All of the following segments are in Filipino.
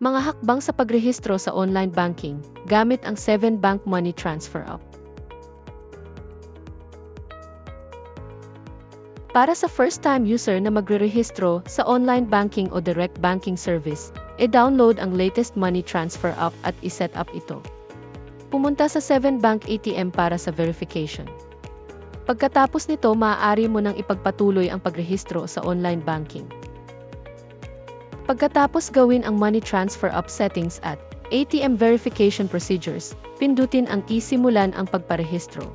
Mga hakbang sa pagrehistro sa online banking gamit ang 7 Bank Money Transfer App. Para sa first-time user na magre-rehistro sa online banking o direct banking service, i-download ang latest money transfer app at i-set up ito. Pumunta sa 7 Bank ATM para sa verification. Pagkatapos nito, maaari mo nang ipagpatuloy ang pagrehistro sa online banking. Pagkatapos gawin ang money transfer app settings at ATM verification procedures, pindutin ang isimulan ang pagparehistro.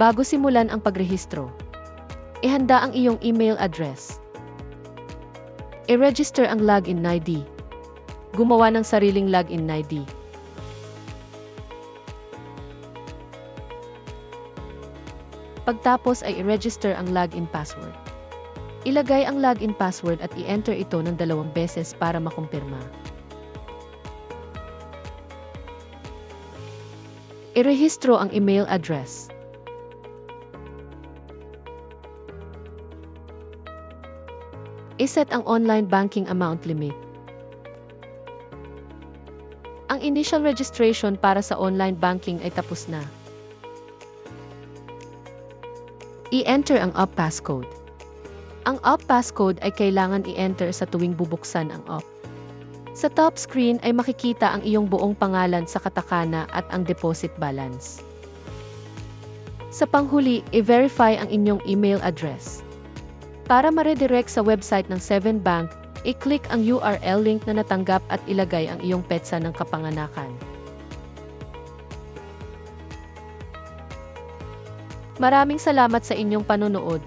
Bago simulan ang pagrehistro, ihanda ang iyong email address. I-register ang login ID. Gumawa ng sariling login ID. Pagtapos ay i-register ang login password. Ilagay ang login password at i-enter ito ng dalawang beses para makumpirma. Irehistro ang email address. Iset ang online banking amount limit. Ang initial registration para sa online banking ay tapos na. I-enter ang UP passcode. Ang UP passcode ay kailangan i-enter sa tuwing bubuksan ang UP. Sa top screen ay makikita ang iyong buong pangalan sa katakana at ang deposit balance. Sa panghuli, i-verify ang inyong email address. Para ma-redirect sa website ng 7 Bank, i-click ang URL link na natanggap at ilagay ang iyong petsa ng kapanganakan. Maraming salamat sa inyong panonood.